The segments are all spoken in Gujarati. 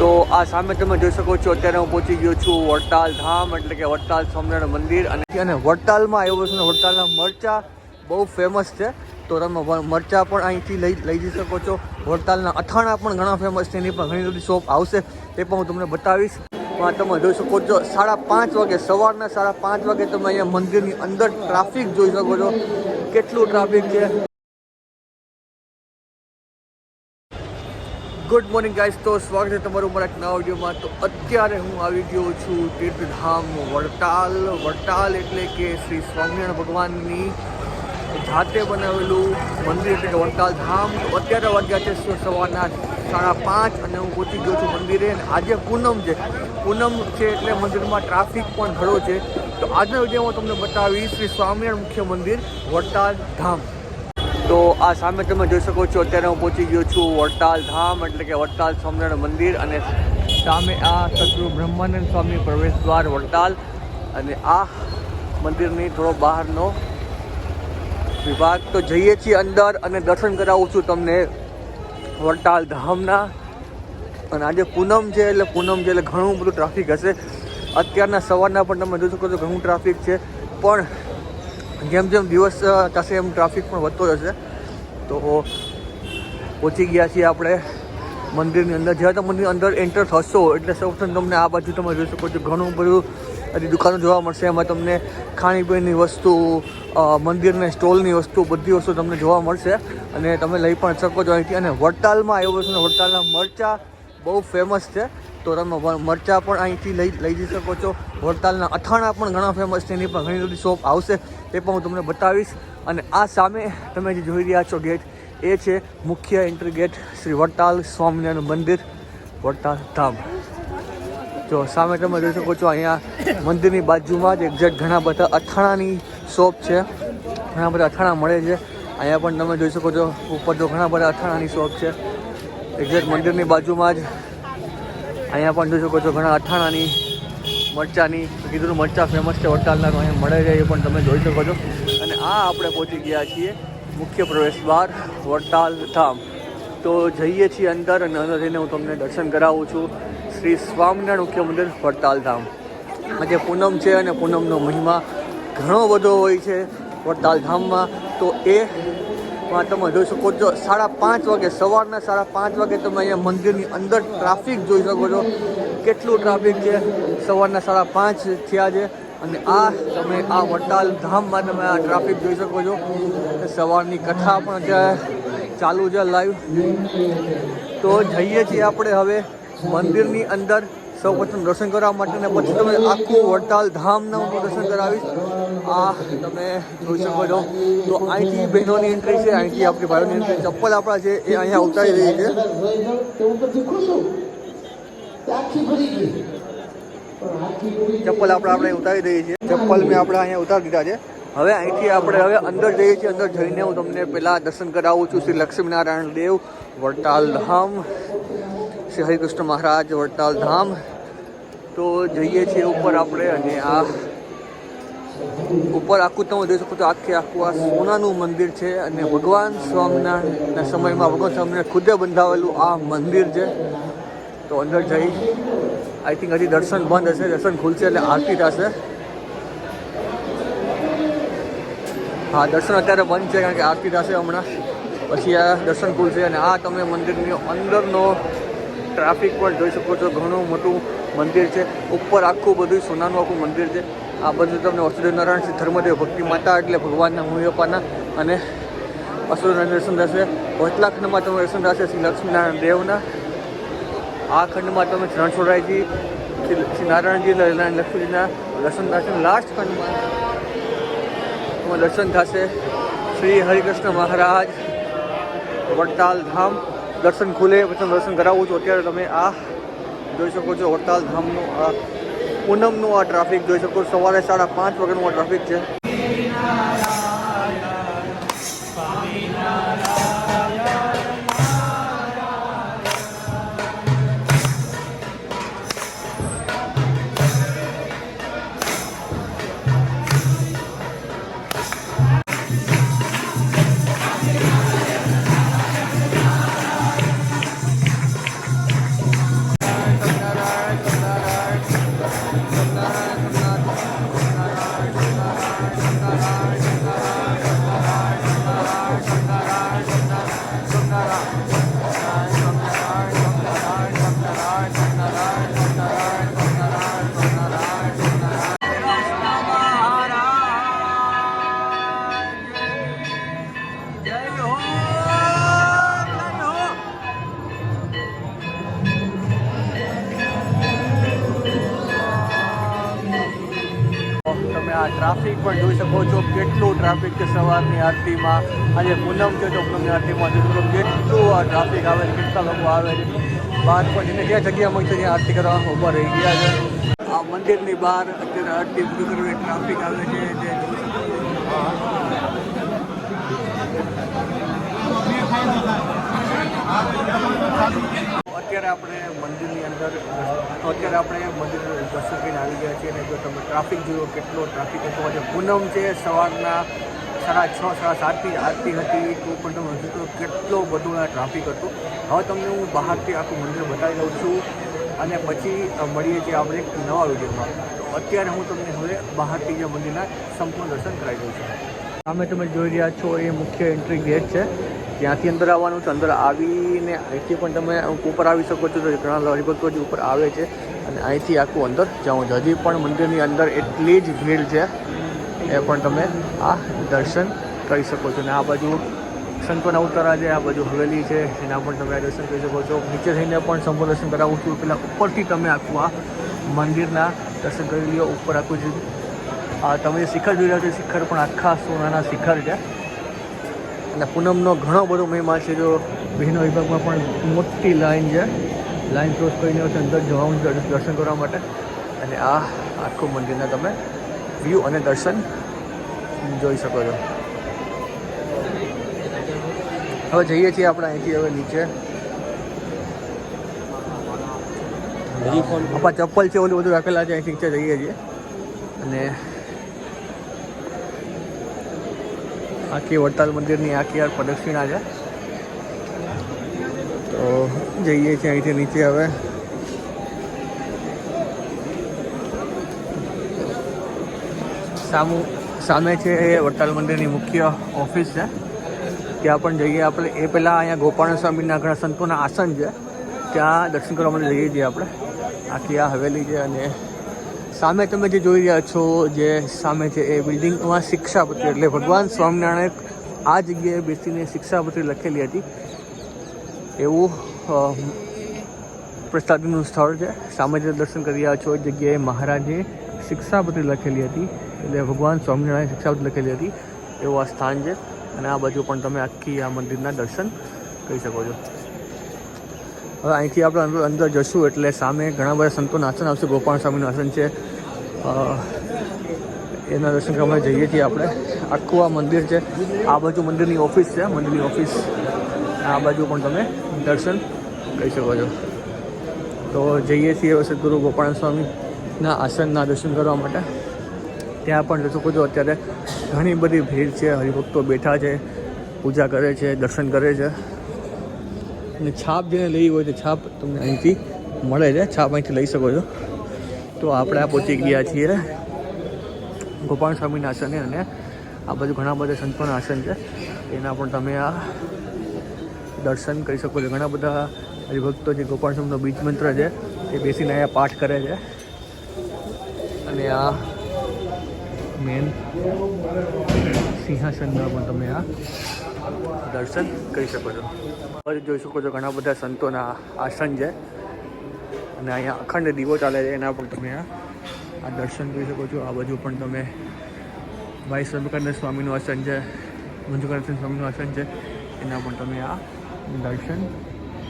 તો આ સામે તમે જોઈ શકો છો, અત્યારે હું પહોંચી ગયો છું વડતાલ ધામ, એટલે કે વડતાલ સ્વામિનારાયણ મંદિર. અને અને વડતાલમાં આવ્યો છું વડતાલના મરચા બહુ ફેમસ છે. તો તમે મરચા પણ અહીંથી લઈ લઈ જઈ શકો છો. વડતાલના અથાણા પણ ઘણા ફેમસ છે, એની પણ ઘણી બધી શોપ આવશે, તે પણ હું તમને બતાવીશ. પણ તમે જોઈ શકો છો, સાડા પાંચ વાગે, સવારના સાડા પાંચ વાગે તમે અહીંયા મંદિરની અંદર ટ્રાફિક જોઈ શકો છો. કેટલું ટ્રાફિક છે? ગુડ મોર્નિંગ ગાઈસ તો સ્વાગત છે તમારું મારા એક નવા વિડીયોમાં. તો અત્યારે હું આવી ગયો છું તીર્થધામ વડતાલ. વડતાલ એટલે કે શ્રી સ્વામિનારાયણ ભગવાનની જાતે બનાવેલું મંદિર એટલે કે વડતાલ ધામ. તો અત્યારે વાગ્યા છે સવારના સાડા પાંચ અને હું પહોંચી ગયો છું મંદિરે. અને આજે પૂનમ છે. પૂનમ છે એટલે મંદિરમાં ટ્રાફિક પણ ઘણો છે. તો આજના વિડીયોમાં તમને બતાવીશ શ્રી સ્વામિનારાયણ મુખ્ય મંદિર વડતાલ ધામ. તો આ સામે તમે જોઈ શકો છો, અત્યારે હું પહોંચી ગયો છું વડતાલ ધામ, એટલે કે વડતાલ સ્વામિનારાયણ મંદિર અને સામે આ સદગુરુ બ્રહ્માનંદ સ્વામી પ્રવેશ દ્વાર વડતાલ અને આ મંદિરની થોડો બહારનો વિભાગ. તો જઈએ છીએ અંદર અને દર્શન કરાવું છું તમને વડતાલ ધામના. અને આજે પૂનમ છે, એટલે પૂનમ છે, એટલે ઘણું બધું ટ્રાફિક હશે. અત્યારના સવારના પણ તમે જોઈ શકો છો ઘણું ટ્રાફિક છે. પણ જેમ જેમ દિવસ થશે એમ ટ્રાફિક પણ વધતો જશે. તો પહોંચી ગયા છીએ આપણે મંદિરની અંદર. જ્યારે તમે મંદિરની અંદર એન્ટર થશો, એટલે સૌપ્રથમ તમને આ બાજુ તમે જોઈ શકો છો ઘણું બધું હજી દુકાનો જોવા મળશે. એમાં તમને ખાણીપીણીની વસ્તુ મંદિરની સ્ટોલની વસ્તુ, બધી વસ્તુ તમને જોવા મળશે. અને તમે લઈ પણ શકો છો અહીંથી. અને વડતાલમાં આવ્યો છે વડતાલના મરચા બહુ ફેમસ છે. તો તમે મરચા પણ અહીંથી લઈ લઈ જઈ શકો છો. વડતાલના અથાણા પણ ઘણા ફેમસ છે. એની પણ ઘણી બધી શોપ આવશે. તે પણ હું તમને બતાવીશ. અને આ સામે તમે જે જોઈ રહ્યા છો ગેટ, એ છે મુખ્ય એન્ટ્રી ગેટ શ્રી વડતાલ સ્વામિનારાયણ મંદિર, વડતાલ ધામ. જો સામે તમે જોઈ શકો છો અહીંયા મંદિરની બાજુમાં જ એક્ઝેક્ટ ઘણા બધા અથાણાની શોપ છે. ઘણા બધા અથાણા મળે છે. અહીંયા પણ તમે જોઈ શકો છો, ઉપર જો ઘણા બધા અથાણાની શોપ છે. એક્ઝેક્ટ મંદિરની બાજુમાં જ અહીંયા પણ જોઈ શકો છો ઘણા અથાણાની, મરચાની, કીધું મરચા ફેમસ છે, વડતાલના અહીંયા મળે છે, એ પણ તમે જોઈ શકો છો. આ આપણે પહોંચી ગયા છીએ મુખ્ય પ્રવેશ દ્વાર, વડતાલ ધામ. તો જઈએ છીએ અંદર અને અંદર જઈને હું તમને દર્શન કરાવું છું. શ્રી સ્વામિનારાયણ મુખ્ય મંદિર, વડતાલ ધામ. આજે પૂનમ છે અને પૂનમનો મહિમા ઘણો બધો હોય છે વડતાલ ધામમાં. તો એ માં તમે જોઈ શકો છો, સાડા પાંચ વાગે, સવારના સાડા પાંચ વાગે તમે અહીંયા મંદિરની અંદર ટ્રાફિક જોઈ શકો છો. કેટલું ટ્રાફિક છે? સવારના સાડા પાંચ થયા છે અને આ તમે આ વડતાલ ધામમાં તમે આ ટ્રાફિક જોઈ શકો છો. સવારની કથા પણ અત્યારે ચાલુ છે લાઈવ. તો જઈએ છીએ આપણે હવે મંદિરની અંદર. સૌ પ્રથમ દર્શન કરવા માટે ને પછી તમે આખું વડતાલ ધામના હું દર્શન કરાવીશ. આ તમે જોઈ શકો છો. તો અહીંથી બહેનોની એન્ટ્રી છે, અહીંથી આપણી ભાઈઓની એન્ટ્રી ચપ્પલ આપણા છે, એ અહીંયા ઉતારી રહી છે. ચપ્પલ આપણે આપણે ઉતારી દઈએ છીએ. ચપ્પલ મેં આપણે અહીંયા ઉતારી દીધા છે. હવે અહીંથી આપણે હવે અંદર જઈએ છીએ, અંદર જઈને હું તમને પહેલાં દર્શન કરાવું છું. શ્રી લક્ષ્મીનારાયણ દેવ, વડતાલ ધામ. શ્રી હરિકૃષ્ણ મહારાજ, વડતાલ ધામ. તો જઈએ છીએ ઉપર આપણે અને આ ઉપર આખું તમે જોઈ શકો છો, આખે આખું આ સોનાનું મંદિર છે અને ભગવાન સ્વામિનારાયણના સમયમાં ભગવાન સ્વામિનારાયણ ખુદે બંધાવેલું આ મંદિર છે. તો અંદર જઈ આઈ થિંક હજી દર્શન બંધ હશે, દર્શન ખુલશે એટલે આરતી થશે. હા, દર્શન અત્યારે બંધ છે કારણ કે આરતી થશે હમણાં. પછી આ દર્શન ખુલશે અને આ તમે મંદિરની અંદરનો ટ્રાફિક પણ જોઈ શકો છો, ઘણું મોટું મંદિર છે. ઉપર આખું બધું સોનાનું આખું મંદિર છે. આ બધું તમને વસુદેવ નારાયણ શ્રી ધર્મદેવ ભક્તિ માતા એટલે ભગવાનના મૂળપાના અને અસુરના દર્શન થશે. વચલા ખંડમાં તમે દર્શન થશે શ્રી લક્ષ્મીનારાયણ દેવના. આ ખંડમાં તમે રણછોડરાયજી શ્રી નારાયણજી નારાયણ લક્ષ્મીજીના દર્શન થશે. લાસ્ટ ખંડમાં તમારે દર્શન થશે શ્રી હરિકૃષ્ણ મહારાજ વડતાલ ધામ. દર્શન ખુલે, પછી દર્શન કરાવું છું. અત્યારે તમે આ જોઈ શકો છો વડતાલ ધામનું આ પૂનમનું આ ટ્રાફિક જોઈ શકો સવારે સાડા પાંચ વાગ્યાનું આ ટ્રાફિક છે. Bye. ટ્રાફિક પણ જોઈ શકો છો કેટલું ટ્રાફિક છે સવારની આરતીમાં. આજે પૂનમ છે તો પૂનમની આરતીમાં જોઈ કેટલું ટ્રાફિક આવે છે કેટલા લોકો આવે છે. બહાર પણ જેને જ્યાં જગ્યા મળશે ત્યાં આરતી કરવા ઊભા રહી ગયા છે. આ મંદિરની બહાર અત્યારે આરતી પૂરી કરવી ટ્રાફિક આવે છે તે છો અત્યારે આપણે મંદિરની અંદર, અત્યારે આપણે મંદિર દર્શન કરીને આવી ગયા છીએ અને જો તમે ટ્રાફિક જોયો કેટલો ટ્રાફિક હતો. આજે પૂનમ છે, સવારના સાડા છ, સાડા સાતથી આરતી હતી, તો પણ તમે હજુ તો કેટલો બધો ટ્રાફિક હતો. હવે તમને હું બહારથી આખું મંદિર બતાવી દઉં છું અને પછી મળીએ છીએ આપણે એક નવા વિડીયોમાં. તો અત્યારે હું તમને હવે બહારથી જે મંદિરના સંપૂર્ણ દર્શન કરાવી દઉં છું. સામે તમે જોઈ રહ્યા છો, એ મુખ્ય એન્ટ્રી ગેટ છે. ત્યાંથી અંદર આવવાનું છે, અંદર આવીને અહીંથી પણ તમે ઉપર આવી શકો છો, તો ઘણા હરિભક્તો જે ઉપર આવે છે. અને અહીંથી આખું અંદર જાઉં છે. હજી પણ મંદિરની અંદર એટલી જ ભીડ છે, એ પણ તમે આ દર્શન કરી શકો છો. અને આ બાજુ સંતોના ઉતારા છે, આ બાજુ હવેલી છે, એના પણ તમે આ દર્શન કરી શકો છો. નીચે થઈને પણ સંપૂર્ણ દર્શન કરાવું છું. પહેલાં ઉપરથી તમે આખું આ મંદિરના દર્શન કરી લ્યો. ઉપર આખું જે તમે જે શિખર જોઈ રહ્યા છો શિખર પણ આખા સોનાના શિખર છે. અને પૂનમનો ઘણો બધો મહિમા છે જો બહેનો વિભાગમાં પણ મોટી લાઈન છે. લાઈન ક્રોસ કરીને અંદર જવાનું છે દર્શન કરવા માટે. અને આ આખું મંદિરના તમે વ્યૂ અને દર્શન જોઈ શકો છો. હવે જઈએ છીએ આપણે અહીંથી હવે નીચે. આપણા ચપ્પલ છે ઓલું બધું રાખેલા છે અહીંથી નીચે જઈએ છીએ. અને આખી વડતાલ મંદિરની આખી આ પ્રદક્ષિણા છે. તો જઈએ છીએ અહીંથી નીચે હવે. સામુ, સામે છે એ વડતાલ મંદિરની મુખ્ય ઓફિસ છે. ત્યાં પણ જઈએ આપણે. એ પહેલાં અહીંયા ગોપાલ સ્વામીના ઘણા સંતોના આસન છે. ત્યાં દર્શન કરવા માટે જઈએ છીએ આપણે. આખી આ હવેલી છે અને સામે તમે જે જોઈ રહ્યા છો, જે સામે છે એ બિલ્ડિંગમાં શિક્ષાપત્રી એટલે ભગવાન સ્વામિનારાયણ આ જગ્યાએ બેસીને શિક્ષાપત્રી લખેલી હતી. એવું પ્રસાદીનું સ્થળ છે. સામે જે દર્શન કરી રહ્યા છો, એ જગ્યાએ મહારાજે શિક્ષાપત્રી લખેલી હતી. એટલે ભગવાન સ્વામિનારાયણ શિક્ષાપત્રી લખેલી હતી. એવું આ સ્થાન છે. અને આ બાજુ પણ તમે આખી આ મંદિરના દર્શન કરી શકો છો. હવે અહીંથી આપણે અંદર અંદર જશું એટલે સામે ઘણા બધા સંતોના આસન આવશે. ગોપાલ સ્વામીનું આસન છે. એના દર્શન કરવા જઈએ છીએ આપણે. આખું આ મંદિર છે. આ બાજુ મંદિરની ઓફિસ છે. મંદિરની ઓફિસ. આ બાજુ પણ તમે દર્શન કરી શકો છો. તો જઈએ છીએ સદગુરુ ગોપાલ સ્વામીના આસનના દર્શન કરવા માટે. ત્યાં પણ જઈ શકો છો અત્યારે ઘણી બધી ભીડ છે. હરિભક્તો બેઠા છે. પૂજા કરે છે. દર્શન કરે છે. અને છાપ જેને લેવી હોય તો છાપ તમને અહીંથી મળે છે. છાપ અહીંથી લઈ શકો છો. તો આપણે આ પહોંચી ગયા છીએ ગોપાલ સ્વામીના આસને અને આ બાજુ ઘણા બધા સંતોના આસન છે. એના પણ તમે આ દર્શન કરી શકો છો. ઘણા બધા હરિભક્તો જે ગોપાલ સ્વામીનો બીજ મંત્ર છે એ બેસીને અહીંયા પાઠ કરે છે. અને આ મેન સિંહાસનના પણ તમે આ દર્શન કરી શકો છો. જોઈ શકો છો ઘણા બધા સંતોના આસન છે. અને અહીંયા અખંડ દીવો ચાલે છે, એના પણ તમે આ દર્શન કરી શકો છો. આ બાજુ પણ તમે ભાઈ સ્વામિકાનંદ સ્વામીનું આસન છે મંજુકાનંદ સ્વામીનું આસન છે, એના પણ તમે આ દર્શન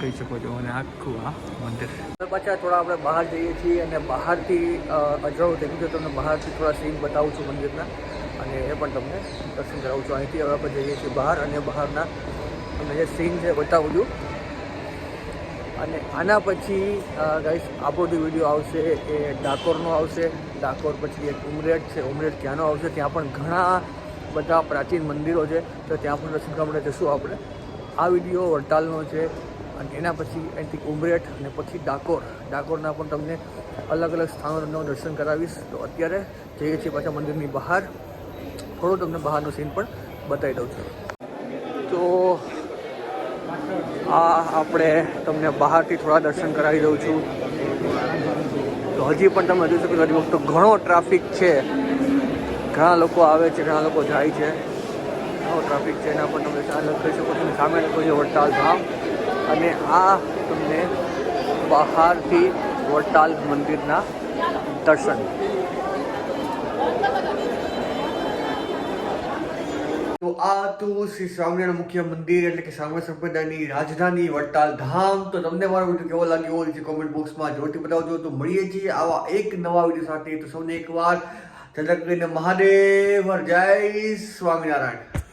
કરી શકો છો. અને આખું આ મંદિર. પાછા થોડા આપણે બહાર જઈએ છીએ અને બહારથી અજવાળું થઈ ગયું તમને બહારથી થોડા સીન બતાવું છું મંદિરના. અને એ પણ તમને દર્શન કરાવું છું. અહીંથી હવે આપણે જઈએ છીએ બહાર અને બહારના તમને જે સીન છે બતાવું છું. અને આના પછી ગાઈસ આપણો જે વીડિયો આવશે, એ ડાકોરનો આવશે. ડાકોર પછી એક ઉમરેઠ છે. ઉમરેઠ ત્યાંનો આવશે? ત્યાં પણ ઘણા બધા પ્રાચીન મંદિરો છે. તો ત્યાં પણ દર્શન કરવા માટે જશું આપણે. આ વીડિયો વડતાલનો છે અને એના પછી અહીંથી ઉમરેઠ અને પછી ડાકોર. ડાકોરના પણ તમને અલગ અલગ સ્થાનોનું દર્શન કરાવીશ. તો અત્યારે જઈએ છીએ પાછા મંદિરની બહાર. થોડો તમને બહારનો સીન પણ બતાવી દઉં છું. તો આ આપણે તમને બહારથી થોડા દર્શન કરાવી દઉં છું. તો હજી પણ તમે જોઈ શકો હજી તો ઘણો ટ્રાફિક છે. ઘણા લોકો આવે છે, ઘણા લોકો જાય છે. ઘણો ટ્રાફિક છે, એના પણ તમે ચાલ કરી શકો છો. સામે લખો છે વડતાલ ધામ. અને આ તમને બહારથી વડતાલ મંદિરના દર્શન. તો આ હતું શ્રી સ્વામિનારાયણ મુખ્ય મંદિર એટલે કે સામે સંપ્રદાયની રાજધાની વડતાલ ધામ. તો તમને મારો વીડિયો કેવો લાગ્યો નીચે કોમેન્ટ બોક્સમાં જોરથી બતાવજો. તો મળીએ છીએ આવા એક નવા વીડિયો સાથે. તો સૌને એકવાર કરીને મહાદેવ જય સ્વામિનારાયણ.